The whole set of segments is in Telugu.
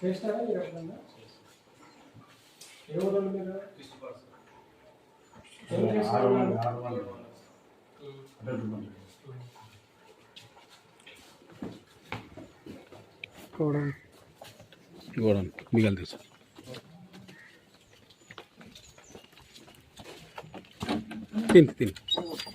చేస్తారా మీరు ఎప్పుడన్నా ఏ ఊరు మీరు? ఏం చేస్తారు అంటే మంది గోడౌన్. మిగలు తీసు తిని తిని నీట్గా ఉందా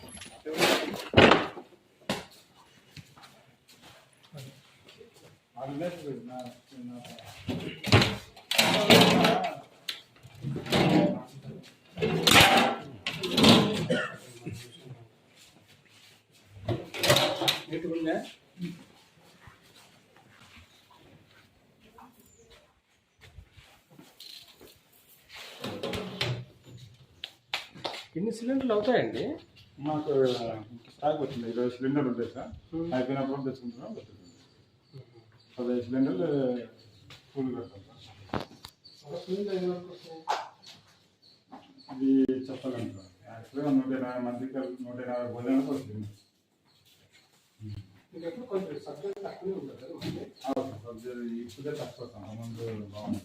ఎన్ని సిలిండర్లు అవుతాయండి? మాకు స్టాక్ వచ్చింది. ఇరవై సిలిండర్లు ఉంటాయి సార్. అయిపోయినప్పుడు తెచ్చుకుంటున్నాం బతుకుతుంది పదహైదు సిలిండర్లు ఫుల్ పెడతాం సార్ ఒక సిలిండర్ ఎన్ని వరకు వస్తాయి? ఇది చెప్పలేము సార్ యాక్చువల్గా నూట ఎనభై మందికి నూట ఎనభై భోజనాలకు వస్తుంది మీకు ఎప్పుడు కొంచెం సబ్జెక్ట్ తక్కువనే ఉంటుంది కదా మనకి. అవును సార్ ఇది ఇప్పుడే తక్కువ సార్ ముందు బాగుంది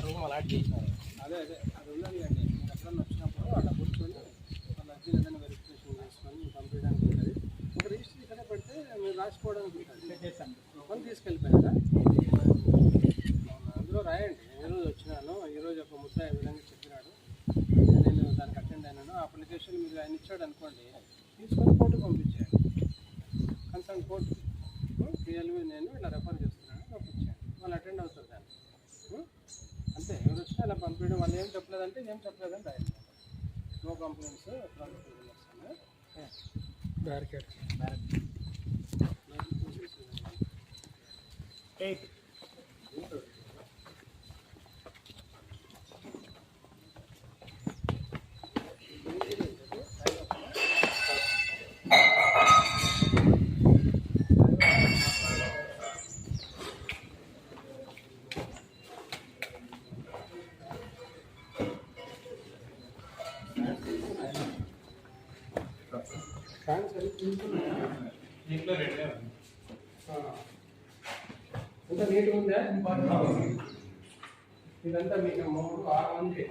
రూమ్ అలాట్ చేసినారు అదే అదే అది ఉన్నది అండి మీరు ఎప్పుడన్నా వచ్చినప్పుడు అక్కడ కూర్చొని వాళ్ళ అర్జీ ఏదైనా వెరిఫికేషన్ చేసుకొని కంప్లీట్ అని ఉంటుంది ఇంకా రిజిస్టర్ ఇక్కడ పెడితే మీరు రాసుకోవడానికి ఉంటుంది చేశాను కొన్ని తీసుకెళ్ళిపోయారా అందులో రాయండి ఏ రోజు వచ్చినాను ఈ రోజు ఒక ముద్ద ఈ విధంగా చెప్పినాడు నేను దానికి అటెండ్ అయినాను అప్లికేషన్ మీరు ఆయన ఇచ్చాడు అనుకోండి తీసుకొని కోర్టుకు పంపించేయండి కన్సర్న్ కోర్టు పిఎల్వి నేను ఇలా రెఫర్ చేస్తున్నాను పంపించాను వాళ్ళు అటెండ్ అవుతారు దాన్ని? అంతే. ఎవరు వచ్చినా అలా పంపించడం వాళ్ళు ఏం చెప్పలేదంటే ఏం చెప్పలేదని రాయండి నో కంప్లైంట్స్ బ్యారికేడ్ ఫ్యాన్స్ అవి ఇంట్లో రెడీ. అంతా నీట్గా ఉందా? ఇదంతా మీకు మూడు ఆరు మంది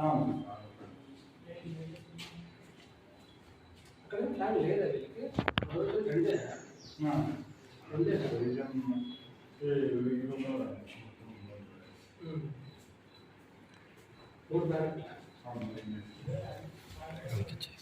అవును. అక్కడ ఫ్యాన్ లేదా వీళ్ళకి? రోజు రెండేనా? Thank you, Chief.